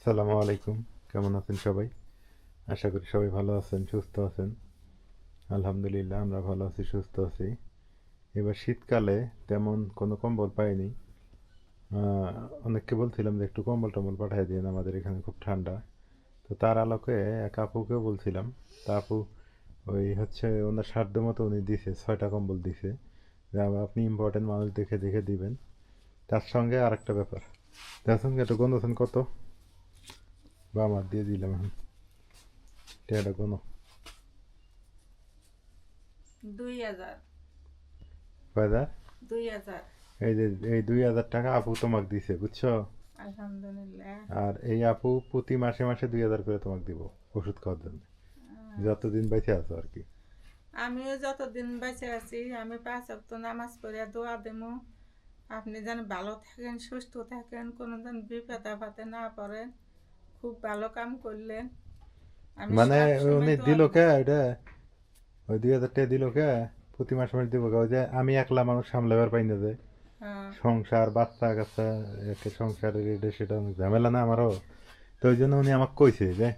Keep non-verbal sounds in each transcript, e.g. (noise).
আসসালামু আলাইকুম। কেমন আছেন সবাই? আশা করি সবাই ভালো আছেন, সুস্থ আছেন। আলহামদুলিল্লাহ, আমরা ভালো আছি, সুস্থ আছি। এবার শীতকালে তেমন কোনো কম্বল পাইনি। অনেককে বলছিলাম যে একটু কম্বল টম্বল পাঠিয়ে দিন আমাদের এখানে খুব ঠান্ডা। তো তার আলোকে এক আপুকেও বলছিলাম, তা আপু ওই হচ্ছে ওনার সাধ্য মতো উনি দিছে, ছয়টা কম্বল দিছে। যে আপনি ইম্পর্টেন্ট মানুষ দেখে দেখে দিবেন। তার সঙ্গে আর একটা ব্যাপার। তার সঙ্গে একটা গন্ধছেন কত? বা আমার দিয়ে দিলাম এখন টেয়াটা কোনো দুই হাজার বাজার দুই হাজার এই যে এই দুই হাজার টাকা আপু তোমাকে দিছে বুঝছ আলহামদুলিল্লাহ আর এই আপু প্রতি মাসে মাসে দুই হাজার করে তোমাকে দিব ওষুধ খাওয়ার জন্য যতদিন বেঁচে আছো আর কি আমিও যতদিন বেঁচে আছি আমি পাঁচ অক্ত নামাজ পড়ে দোয়া দেবো আপনি যেন ভালো থাকেন সুস্থ থাকেন কোনো যেন বিপদ আপদে না পড়েন খুব ভালো কাম করলেন। আমি মানে উনি দিল কে ওইটা? ওই দুই হাজার টাকা দিল কে? প্রতি মাসে মাসে দিব কে? ওই যে আমি একলা মানুষ সামলাবার পাই না যে। হ্যাঁ, সংসার বাচ্চা কাচ্চা সংসারের এটা সেটা অনেক ঝামেলা না আমারও। তো ওই জন্য উনি আমাকে কইছে যে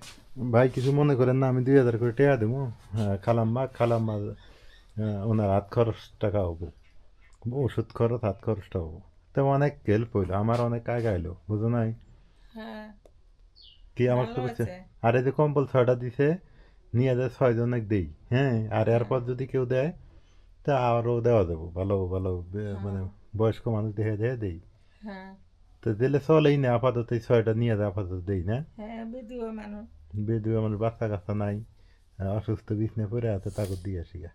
ভাই কিছু মনে করেন না আমি দুই হাজার করে টাকা দেবো হ্যাঁ, খালাম্মা খালাম্মা ওনার হাত খরচ টাকা হব? ওষুধ খরচ হাত খরচটা হব? তো অনেক হেল্প হইল আমার অনেক আগে আইলো বুঝো নাই? হ্যাঁ। কি আমার তো বলছে। আর এই যে কম্বল ছয়টা দিছে নিয়ে যায় ছয় জনক দেই হ্যাঁ? আর এরপর যদি কেউ দেয় তা আরও দেওয়া যাব। ভালো ভালো মানে বয়স্ক মানুষ দেখে দেখে দেই। হ্যাঁ। তো দিলে চলেই না আপাতত এই ছয়টা নিয়ে যায় আপাতত দেই না। হ্যাঁ বিধুয় মানুষ। বাচ্চা কাচ্চা নাই অসুস্থ বিছনে পড়ে আছে তাকে দিয়ে আসি গা।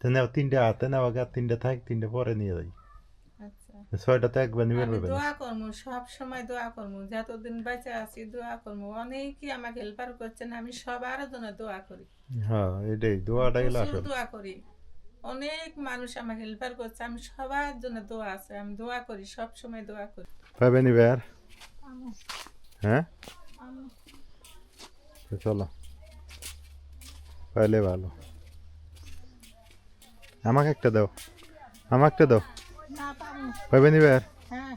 তো নেও তিনটে হাতে নেওয়া গা তিনটে থাক তিনটে পরে নিয়ে যাই। আচ্ছা। একবার নিবে আমি দোয়া করব সব সময় দোয়া করব যতদিন বেঁচে আছি দোয়া করব অনেকেই আমাকে হেল্পার করছেন আমি সবার জন্য দোয়া করি। হ্যাঁ এটাই দোয়াটাই হলো দোয়া করি। অনেক মানুষ আমাকে হেল্পার করছে আমি সবার জন্য দোয়া আছে আমি দোয়া করি সব সময় দোয়া করি। পাবে নিবে আর হ্যাঁ? চলো। পাইলে ভালো। আমাকে একটা দাও আমাকে একটা দাও। পাবে নিবে আর হ্যাঁ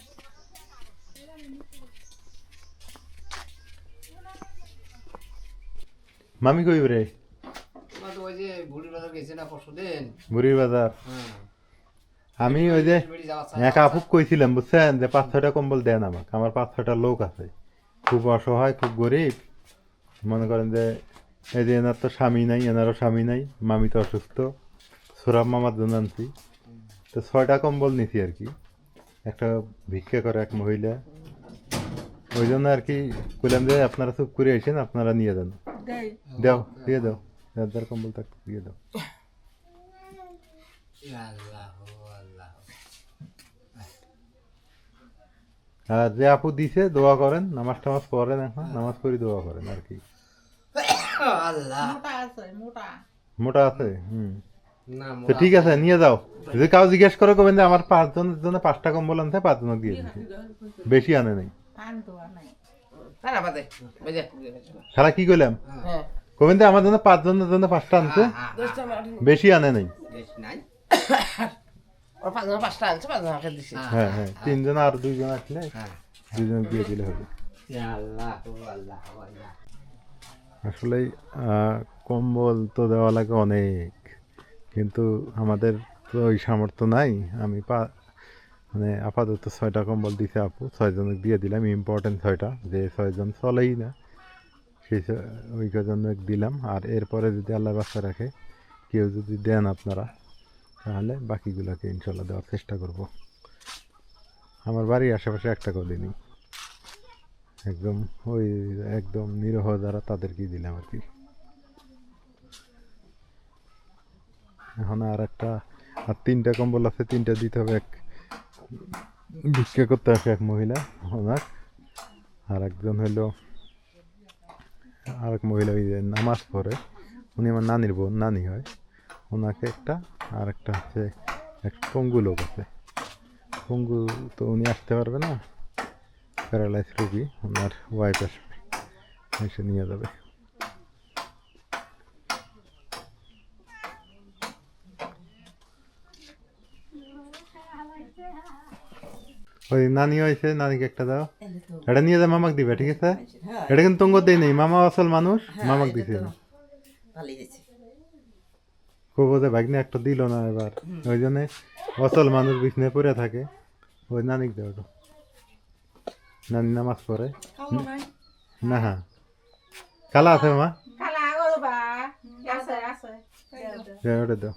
মামি কই রে না বুড়ির বাজার আমি ওই যে এক আপুক কইছিলাম বুঝছেন যে পাঁচ ছয়টা কম্বল দেন আমাকে আমার পাঁচ ছয়টা লোক আছে খুব অসহায় খুব গরিব মনে করেন যে এই যে এনার তো স্বামী নাই এনারও স্বামী নাই মামি তো অসুস্থ সুরাব মামার জন্য আনছি তো ছয়টা কম্বল নিছি আর কি। একটা ভিক্ষা করে এক মহিলা। ওই জন্য আর কি বললাম যে আপনারা চুপ করে এসেন আপনারা নিয়ে যান। দাও দিয়ে দাও। যার কম্বল থাকতে দিয়ে দাও। আল্লাহ আল্লাহ আর যে আপু দিছে দোয়া করেন নামাজ টামাজ পড়েন এখন নামাজ পড়ি দোয়া করেন আর কি। মোটা আছে মোটা। মোটা আছে হুম। তো ঠিক আছে নিয়ে যাও। যদি কাউ জিজ্ঞেস করে কবেন যে আমার পাঁচজনের জন্য পাঁচটা কম্বল আনতে পাঁচজনক দিয়ে দিচ্ছি। বেশি আনে নাই। সারা কি করলাম হ্যাঁ। কবেন যে আমার জন্য পাঁচজনের জন্য পাঁচটা আনতে বেশি আনে নাই। বেশ নাই। (coughs) ওর পাঁচজন পাঁচটা আনছে পাঁচজনকে দিছি। হ্যাঁ হ্যাঁ তিনজন আর দুইজন আসলে হ্যাঁ। দুইজন দিয়ে দিলে হবে। আল্লাহ আল্লাহ আল্লাহ। আসলে কম্বল তো দেওয়া লাগে অনেক। কিন্তু আমাদের তো ওই সামর্থ্য নাই। আমি পা মানে আপাতত ছয়টা কম্বল দিছে আপু, ছয়জনকে দিয়ে দিলাম ইম্পর্টেন্ট ছয়টা, যে ছয়জন চলেই না। সেই ওই জন্য দিলাম, আর এরপরে যদি আল্লাহ বাচ্চা রাখে, কেউ যদি দেন আপনারা, তাহলে বাকিগুলোকে ইনশাল্লাহ দেওয়ার চেষ্টা করব। আমার বাড়ির আশেপাশে একটা করে দিই একদম ওই, একদম নিরহ যারা তাদেরকেই দিলাম আর কি। এখন আর একটা, আর তিনটা কম্বল আছে, তিনটা দিতে হবে এক, ভিক্ষা করতে হবে এক মহিলা, ওনার। আর একজন হইল আর এক মহিলা ওই যে নামাজ পড়ে, উনি আমার নানির বোন, নানি হয়। ওনাকে একটা, আর একটা হচ্ছে এক পঙ্গু লোক আছে। পঙ্গু তো উনি আসতে পারবে না প্যারালাইজ রোগী, ওনার ওয়াইফ আসবে, এসে নিয়ে যাবে। ওই নানি হয়েছে নানিকে একটা দাও এটা নিয়ে যা মামাক দিবে ঠিক আছে এটা কিন্তু তঙ্গ দেয় নেই মামা আসল মানুষ মামাক দিছে কবো যে ভাগ্নে একটা দিল না এবার ওই জন্য অসল মানুষ বিছনে পড়ে থাকে ওই নানিক দেয় ওটা নানি নামাজ পড়ে না হ্যাঁ কালা আছে মা ওটা দাও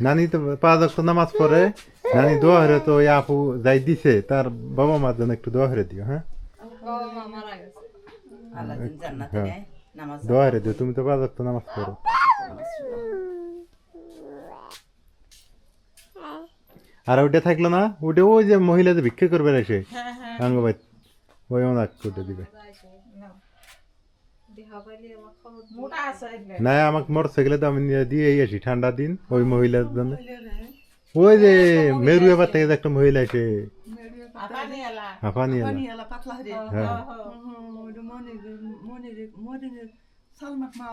নানি তো পাঁচ নামাজ পড়ে নানি দোয়া হরে তো ওই আপু যাই দিছে তার বাবা মার জন্য একটু দোয়া হরে দিও হ্যাঁ দোয়া হরে দিও তুমি তো পাঁচ ওয়াক্ত নামাজ পড়ো আর ওইটা থাকল না ওটা ওই যে মহিলা যে ভিক্ষা করবে এসে হ্যাঁ হ্যাঁ ওই ওনাকে ওটা দিবে মোটা আছে এগুলো। না আমাকে মোটর সাইকেলে তো আমি দিয়ে আসি ঠান্ডা দিন ওই মহিলার জন্য ওই যে মেরু এবার থেকে একটা মহিলা এসে। আপা নিয়ে এলা হাফা নিয়ে এলো। Alla patlahri. হ্যাঁ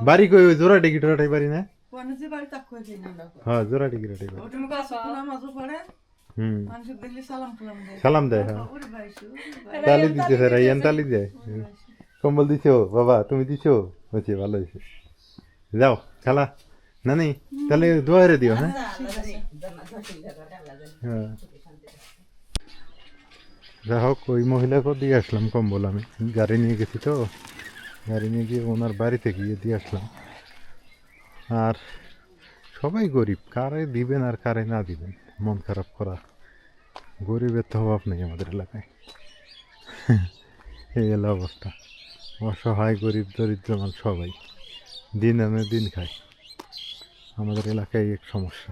বাড়ি কই ওই জোড়া টিকিট ওটাই পারি না. হ্যাঁ জোড়া টিকিট পারি. হুম. সালাম দেয়। হ্যাঁ. তালি দিতে স্যার ইয়ান তালি দেয়। কম্বল দিছো? বাবা তুমি দিছো? হচ্ছে ভালো হয়েছে। যাও খালা। নানি তাহলে দোয়ারে দিও হ্যাঁ হ্যাঁ যাই হোক ওই মহিলাকেও দিয়ে আসলাম কম্বল আমি গাড়ি নিয়ে গেছি তো গাড়ি নিয়ে গিয়ে ওনার বাড়িতে গিয়ে দিয়ে আসলাম আর সবাই গরিব কারে দিবেন আর কারে না দিবেন মন খারাপ করা গরিবের তো অভাব নেই আমাদের এলাকায় এই হলো অবস্থা অসহায় গরিব দরিদ্র মান সবাই দিন আনে দিন খায় আমাদের এলাকায় এক সমস্যা।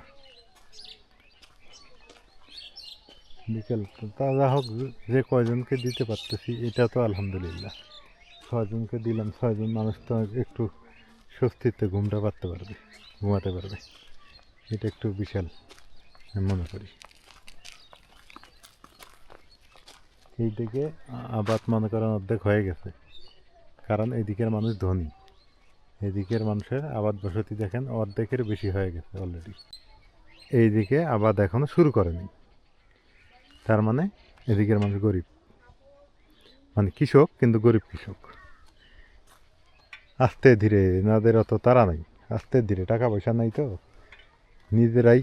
বিকেল তা যা হোক, যে কয়জনকে দিতে পারতেছি, এটা তো আলহামদুলিল্লাহ। ছয়জনকে দিলাম, ছয়জন মানুষ তো একটু স্বস্তিতে ঘুমটা পারতে পারবে, ঘুমাতে পারবে। এটা একটু বিশাল মনে করি। এই দিকে আবাদ মনে করেন অর্ধেক হয়ে গেছে, কারণ এদিকের মানুষ ধনী। এদিকের মানুষের আবাদ বসতি দেখেন, অর্ধেকের বেশি হয়ে গেছে অলরেডি এইদিকে আবাদ এখনও শুরু করেনি। তার মানে এদিকের মানুষ গরিব। মানে কৃষক, কিন্তু গরিব কৃষক। আস্তে ধীরে নাদের অত তারা নাই। আস্তে ধীরে, টাকা পয়সা নাই তো। নিজেরাই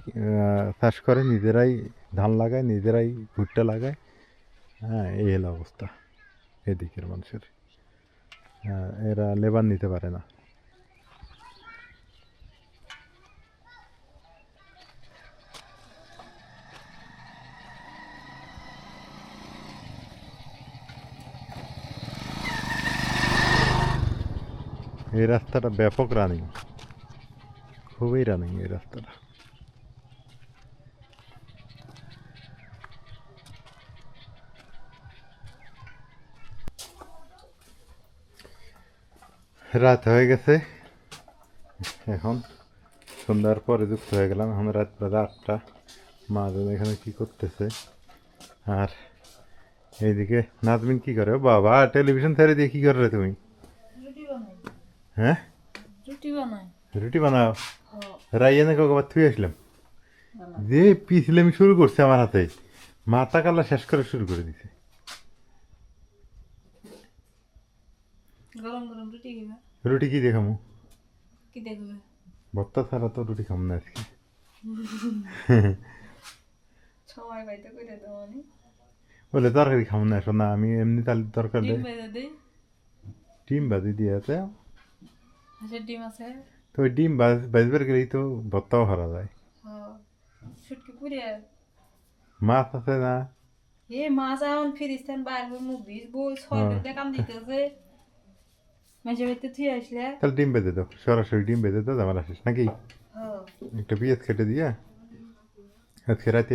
চাষ করে, নিজেরাই ধান লাগায়, নিজেরাই ভুট্টা লাগায়। হ্যাঁ এই হলো অবস্থা। এদিকের মানুষের। এরা লেবার নিতে পারে না। এই রাস্তাটা ব্যাপক রানিং খুবই রানিং এই রাস্তাটা। রাত হয়ে গেছে। এখন সন্ধ্যার পরে যুক্ত হয়ে গেলাম। এখন রাত প্রায় আটটা। মা যেন এখানে কি করতেছে। আর এইদিকে নাজমিন কি করে? বাবা, টেলিভিশন ছেড়ে দিয়ে কী করে তুমি? হ্যাঁ রুটি বানাই রুটি বানাও রাইয়ানে কবার থুই আসলাম যে পিছলেমি শুরু করছে আমার হাতে মাথা কালা শেষ করে শুরু করে দিছে গরম গরম রুটি কি দেখামু কি দেখবে ভর্তা ছাড়া তো রুটি খাম না আজকে আমি বলে তরকারি খাম না শোনা আমি এমনি তাহলে তরকারি ডিম ভাজি দিয়ে আছে হাঁসের ডিম আছে। তো ওই ডিম ভাজ ভাজবার গেলেই তো ভর্তাও হারা যায়। হ্যাঁ শুটকি পুড়িয়ে মাছ আছে না? এ মাছ এখন ফিরিস্তান বাইর হয়ে মুখ ভিজবো ছয় হ্যাঁ। দেখাম দিতেছে। মাঝে বাড়িতে থুয়ে আসলে। তাহলে ডিম বেঁধে দাও। সরাসরি ডিম বেঁধে দাও জামাল আসিস নাকি? হ্যাঁ। একটা পেঁয়াজ কেটে দিয়ে আজকে রাতে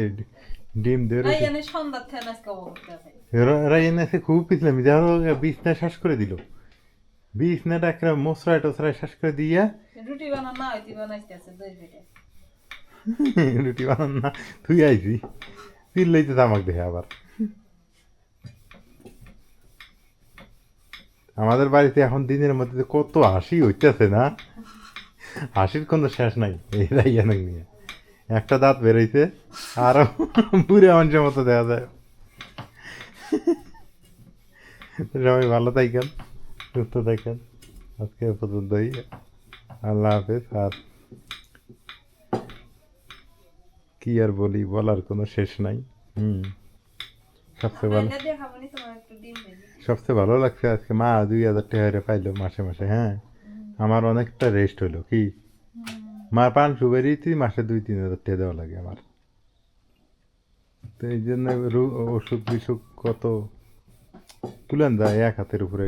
ডিম দিয়ে রুটি। সন্ধ্যার থেকে আজকে অবস্থা আছে। খুব পিছলাম। যাও বিছনা শ্বাস করে দিল। বিছনাটা একটা মশরায় টসরায় শেষ করে দিয়া। রুটি বানা না হইতে বানাইতেছে দই বেটে। (laughs) রুটি বানান না তুই আইছি। চিল্লাইতে আমাকে দেখে আবার। আমাদের বাড়িতে এখন দিনের মধ্যে কত হাসি হইতেছে না? হাসির কোনো শেষ নাই এই রাইয়ানক নিয়ে। একটা দাঁত বেরোইছে আরও বুড়ে মানুষের মতো দেখা যায়। (laughs) সবাই ভালো থাকেন সুস্থ থাকেন আজকে পর্যন্তই আল্লাহ হাফেজ আর কি আর বলি বলার কোনো শেষ নাই হুম সবচেয়ে ভালো সবচেয়ে ভালো লাগছে আজকে মা দুই হাজার টাকা পাইলো মাসে মাসে হ্যাঁ আমার অনেকটা রেস্ট হলো কি মার পান সুবেরিতে মাসে দুই তিন হাজার টাকা দেওয়া লাগে আমার তো এই জন্য ওষুধ বিসুখ কত তুলেন যায় এক হাতের উপরে